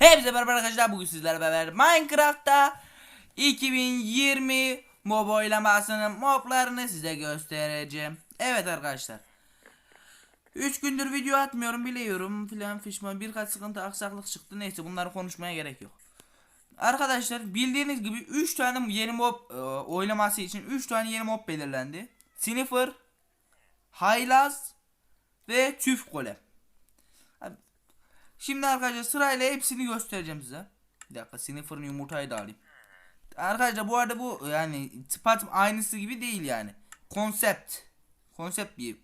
Hepsi beraber arkadaşlar bugün sizlerle beraber Minecraft'ta 2020 mob oylamasının moblarını size göstereceğim. Evet arkadaşlar. 3 gündür video atmıyorum biliyorum filan fişman birkaç sıkıntı aksaklık çıktı neyse bunları konuşmaya gerek yok. Arkadaşlar bildiğiniz gibi 3 tane yeni mob e, oylaması için 3 tane yeni mob belirlendi. Sniffer, Haylaz ve Tüf Golem. Şimdi arkadaşlar sırayla hepsini göstereceğim size. Bir dakika Sniffer'ın yumurtayı da alayım. Arkadaşlar bu arada bu yani tıpat aynısı gibi değil yani. Konsept. Konsept bir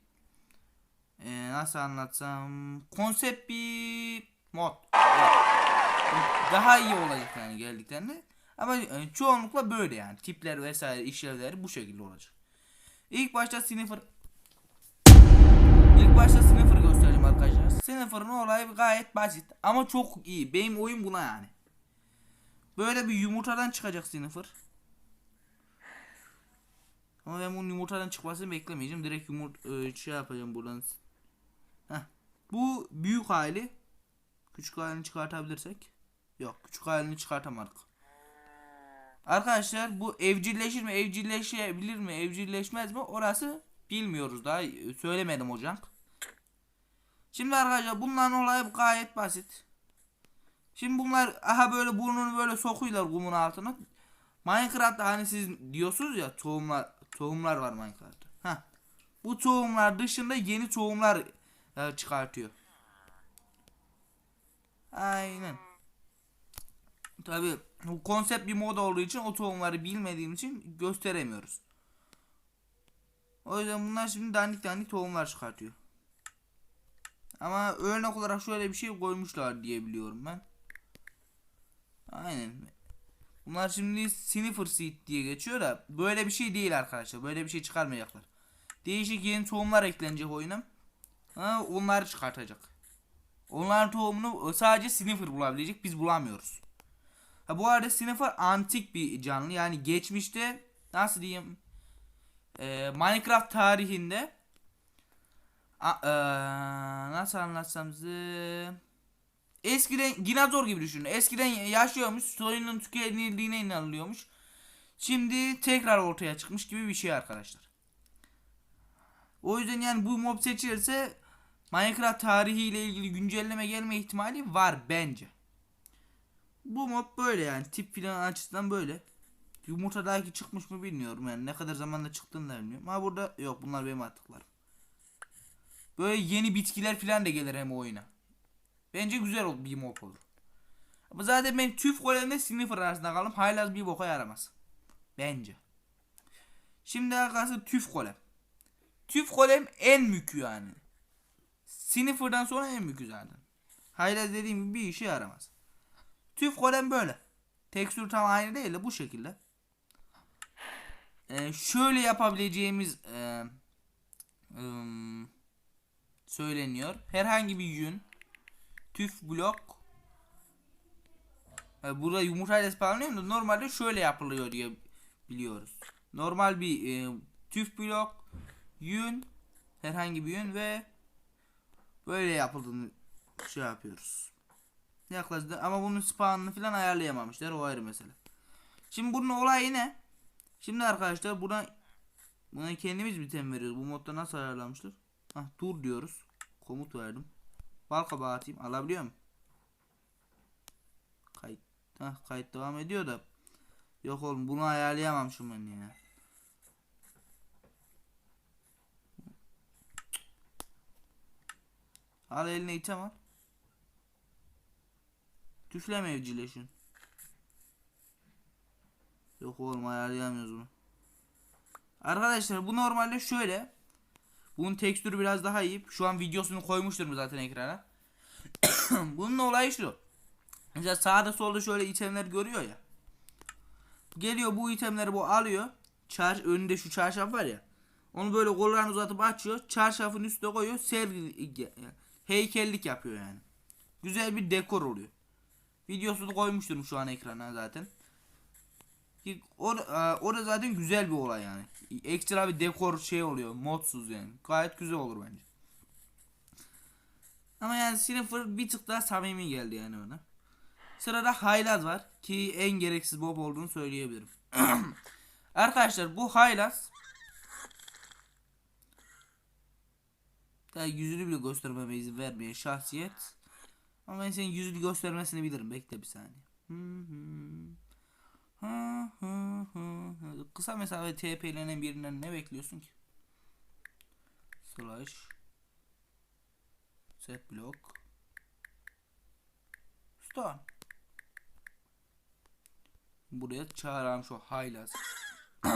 ee, nasıl anlatsam konsept bir mod. Daha iyi olacak yani geldiklerinde. Ama e, çoğunlukla böyle yani. Tipler vesaire işlevleri bu şekilde olacak. İlk başta Sniffer İlk başta Sniffer arkadaşlar. Sniffer'ın olayı gayet basit ama çok iyi. Benim oyun buna yani. Böyle bir yumurtadan çıkacak Sniffer. Ama ben bunun yumurtadan çıkmasını beklemeyeceğim. Direkt yumurt e, şey yapacağım buradan. Heh. Bu büyük hali. Küçük halini çıkartabilirsek. Yok küçük halini çıkartamadık. Arkadaşlar bu evcilleşir mi evcilleşebilir mi evcilleşmez mi orası bilmiyoruz daha söylemedim hocam. Şimdi arkadaşlar bunların olayı gayet basit. Şimdi bunlar aha böyle burnunu böyle sokuyorlar kumun altına. Minecraft'ta hani siz diyorsunuz ya tohumlar tohumlar var Minecraft'ta. Ha. Bu tohumlar dışında yeni tohumlar e, çıkartıyor. Aynen. Tabi bu konsept bir mod olduğu için o tohumları bilmediğim için gösteremiyoruz. O yüzden bunlar şimdi dandik dandik tohumlar çıkartıyor. Ama örnek olarak şöyle bir şey koymuşlar diye biliyorum ben. Aynen. Bunlar şimdi Sniffer Seed diye geçiyor da böyle bir şey değil arkadaşlar. Böyle bir şey çıkarmayacaklar. Değişik yeni tohumlar eklenecek oyuna. Ha, onları çıkartacak. Onların tohumunu sadece Sniffer bulabilecek. Biz bulamıyoruz. Ha, bu arada Sniffer antik bir canlı. Yani geçmişte nasıl diyeyim e, Minecraft tarihinde a, nasıl anlatsam size eskiden dinozor gibi düşünün. Eskiden yaşıyormuş, soyunun tükenildiğine inanılıyormuş. Şimdi tekrar ortaya çıkmış gibi bir şey arkadaşlar. O yüzden yani bu mob seçilirse Minecraft tarihiyle ilgili güncelleme gelme ihtimali var bence. Bu mob böyle yani tip filan açısından böyle. Yumurtadaki çıkmış mı bilmiyorum yani ne kadar zamanda çıktığını da bilmiyorum. Ama burada yok bunlar benim attıklarım. Böyle yeni bitkiler filan da gelir hem oyuna. Bence güzel olur bir mob olur. Ama zaten ben tüf golemle sniffer arasında kalım. Haylaz bir boka yaramaz. Bence. Şimdi arkadaşlar tüf golem. Tüf golem en mükü yani. Sniffer'dan sonra en mükü zaten. Haylaz dediğim gibi bir işe yaramaz. Tüf golem böyle. Tekstür tam aynı değil de bu şekilde. Ee, şöyle yapabileceğimiz e, söyleniyor. Herhangi bir yün tüf blok burada yumurtayla spawnlıyor da normalde şöyle yapılıyor diye biliyoruz. Normal bir e, tüf blok yün herhangi bir yün ve böyle yapıldığını şey yapıyoruz. Yaklaşık ama bunun spawnını falan ayarlayamamışlar o ayrı mesele. Şimdi bunun olayı ne? Şimdi arkadaşlar buna buna kendimiz bir tem veriyoruz. Bu modda nasıl ayarlamışlar? Hah dur diyoruz. Komut verdim. Bal kabağı atayım. Alabiliyor muyum? Kayıt. Hah kayıt devam ediyor da. Yok oğlum bunu ayarlayamamışım ben ya. Al eline item al. Tüfleme evcilleşin. Yok oğlum ayarlayamıyoruz bunu. Arkadaşlar bu normalde şöyle. Bunun tekstürü biraz daha iyi. Şu an videosunu koymuştur mu zaten ekrana. Bunun olayı şu. Mesela sağda solda şöyle itemler görüyor ya. Geliyor bu itemleri bu alıyor. Çar önünde şu çarşaf var ya. Onu böyle kollarını uzatıp açıyor. Çarşafın üstüne koyuyor. Sergi heykellik yapıyor yani. Güzel bir dekor oluyor. Videosunu koymuştum şu an ekrana zaten. Orada, orada zaten güzel bir olay yani. Ekstra bir dekor şey oluyor. Modsuz yani. Gayet güzel olur bence. Ama yani Sniffer bir tık daha samimi geldi yani bana. Sırada haylaz var ki en gereksiz bob olduğunu söyleyebilirim. Arkadaşlar bu haylaz daha yüzünü bile göstermeme izin vermeyen şahsiyet. Ama ben senin yüzünü göstermesini bilirim. Bekle bir saniye. Hı hı. Kısa mesafe TP'lenen birinden ne bekliyorsun ki? Slash set block stone Buraya çağıran şu haylaz.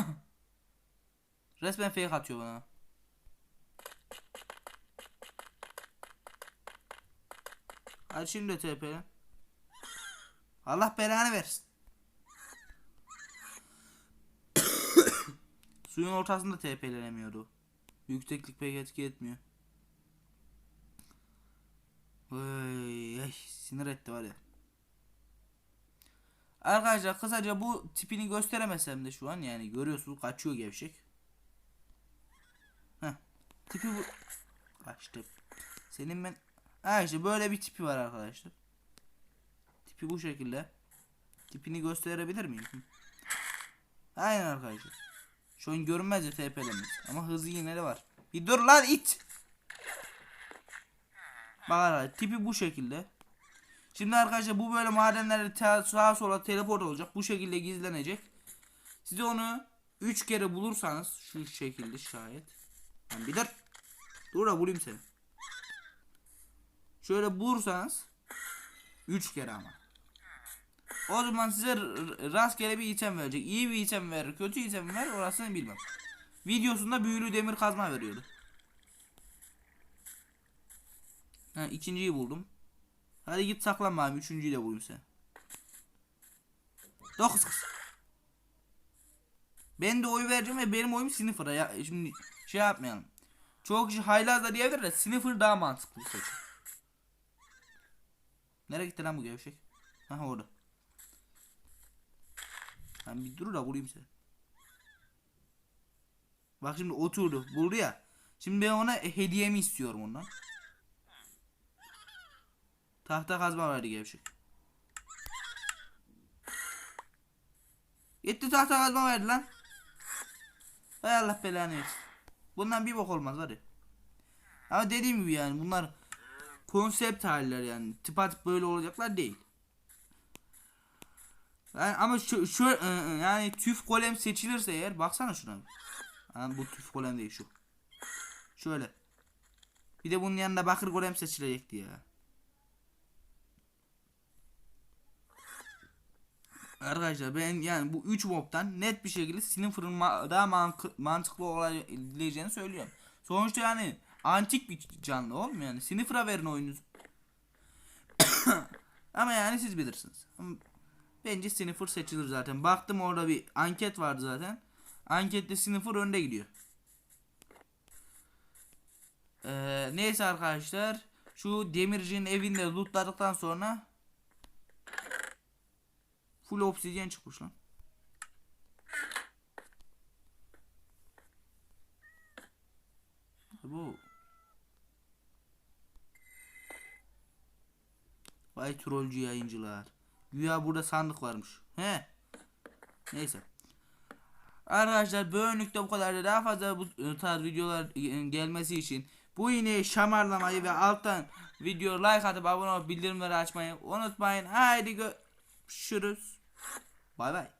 Resmen fake atıyor bana. Hadi şimdi TP'len. Allah belanı versin. Suyun ortasında TP'lenemiyordu. Yükseklik pek etki etmiyor. Vay, ay, sinir etti var ya. Arkadaşlar kısaca bu tipini gösteremesem de şu an yani görüyorsunuz kaçıyor gevşek. Heh. Tipi bu. Kaçtı. Senin ben Ha işte böyle bir tipi var arkadaşlar. Tipi bu şekilde. Tipini gösterebilir miyim? Aynen arkadaşlar. Şu an görünmez ya TP'lemez. Ama hızı yine de var. Bir dur lan it. Bak arkadaşlar tipi bu şekilde. Şimdi arkadaşlar bu böyle madenlerde sağa sola teleport olacak. Bu şekilde gizlenecek. Siz onu 3 kere bulursanız şu şekilde şayet. Lan bir dur. Dur da bulayım seni. Şöyle bulursanız 3 kere ama. O zaman size rastgele bir item verecek. İyi bir item verir, kötü item verir orasını bilmem. Videosunda büyülü demir kazma veriyordu. Ha, ikinciyi buldum. Hadi git saklanma abi. Üçüncüyü de bulayım sen. Dokuz kız. Ben de oy vereceğim ve benim oyum Sniffer'a. Ya, şimdi şey yapmayalım. Çok kişi haylaz da diyebilir de Sniffer daha mantıklı seçim. Nereye gitti lan bu gevşek? Ha orada. Ben bir dur da vurayım seni. Bak şimdi oturdu. Buldu ya. Şimdi ben ona hediyemi istiyorum ondan. Tahta kazma verdi gevşek. Gitti tahta kazma verdi lan. Hay Allah belanı versin. Bundan bir bok olmaz hadi. Ama dediğim gibi yani bunlar konsept haller yani. Tıpatıp böyle olacaklar değil. Yani ama şu, şu ı, ı, yani tüf golem seçilirse eğer baksana şuna. Yani bu tüf golem değil şu. Şöyle. Bir de bunun yanında bakır golem seçilecekti ya. Arkadaşlar ben yani bu 3 mob'tan net bir şekilde Sniffer'ın ma- daha mank- mantıklı olabileceğini söylüyorum. Sonuçta yani antik bir canlı oğlum yani. Sniffer'a verin oyununuzu. Ama yani siz bilirsiniz. Ama bence Sniffer seçilir zaten. Baktım orada bir anket vardı zaten. Ankette Sniffer önde gidiyor. Ee, neyse arkadaşlar. Şu demircinin evinde lootladıktan sonra Full obsidyen çıkmış lan. Bu. Vay trollcü yayıncılar. Güya burada sandık varmış. He. Neyse. Arkadaşlar bölümlükte bu kadar. Daha fazla bu tarz videolar gelmesi için bu iğneyi şamarlamayı ve alttan video like atıp abone olup bildirimleri açmayı unutmayın. Haydi görüşürüz. Bay bay.